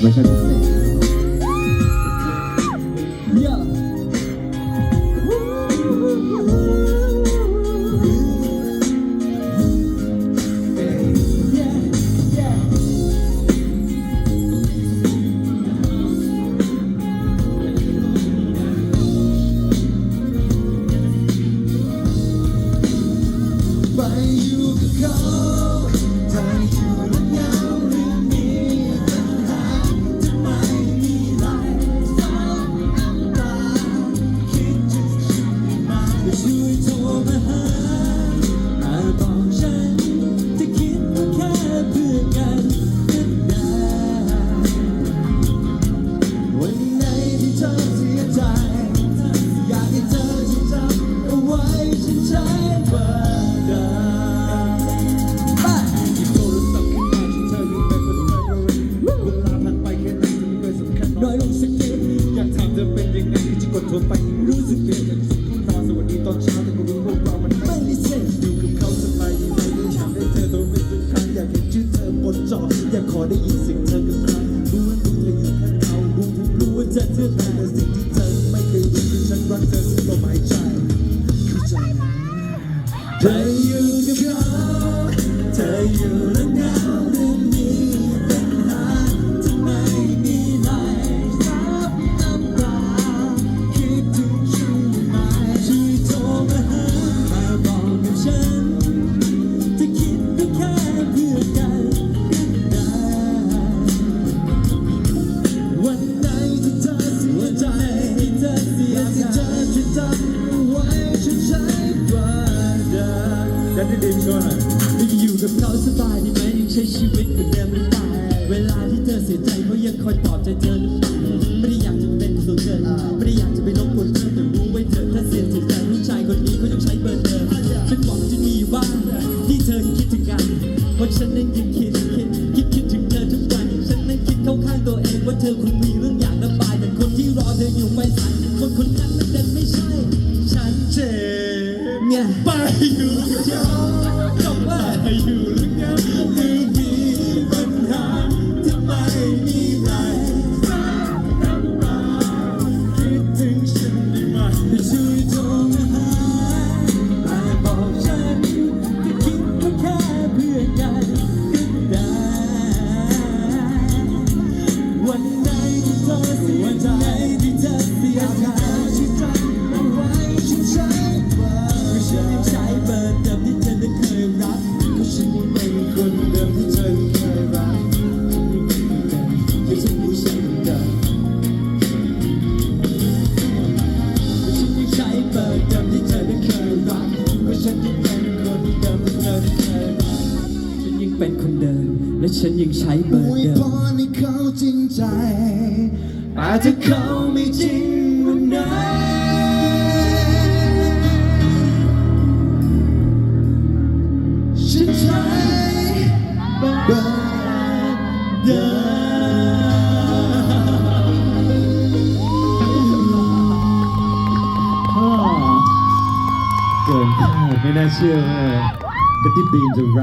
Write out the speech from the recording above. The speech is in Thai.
เวอร์ชั ยังไงที่จะกดทรไปรู้สึกเปลี่ยนจากสุดที่นอนสวัสดีตอนเช้าแต่ก็รู้พวกเรามันไม่ได้เซ็นอยู่กับเขาสบายดีไหมอยากให้เธอโทรเป็นทุกครั้งอยากเห็นชื่อเธอบนจออยากขอได้ยินเสียงเธอกับใครรู้ว่ารู้เธออยู่ข้างเขารู้ทุกรู้ว่าเธอเธอใครแต่สิ่งที่เธอไม่เคยรู้คือฉันรักเธอสุดลมหายใจเข้าใจเธออยู่กับเขาเธออยู่ จำเอาไว้ฉันใช้เบอร์เดิมดันดีๆช่วยหน่อยไม่อยู่กับเขาสบายดีไหมยังใช้ชีวิตเหมือนเดิมหรือเปล่าเวลาที่เธอเสียใจเขายังคอยปลอบใจเธอหรือเปล่าไม่ได้อยากจะเป็นส่วนเธอไม่ได้อยากจะไปรบกวนเธอแต่รู้ไว้เถอะถ้าเสียใจผู้ชายคนนี้เขายังใช้เบอร์เดิมฉันหวังจะมีบ้างที่เธอคิดถึงกันเพราะฉันนั้นยังคิดคิดคิดคิดถึงเธอทุกวันฉันนั้นคิดเข้าข้างตัวเองว่าเธอคงมีเรื่องอยากระบายแต่คนที่รอเธออยู่ไม่สายคนคนนั้นมันดันไม่ใช่ฉันเจ็บเนี่ย ไเป็นคนเดิม และฉันยังใช้เบอร์เดิมพรให้เขาจริงใจแต่ถ้าเขาไม่จริงวันไหนฉันใช้เบอร์เดิมเกินคาดไม่น่าเชื่อว่าเป็น ที่บีมจะแ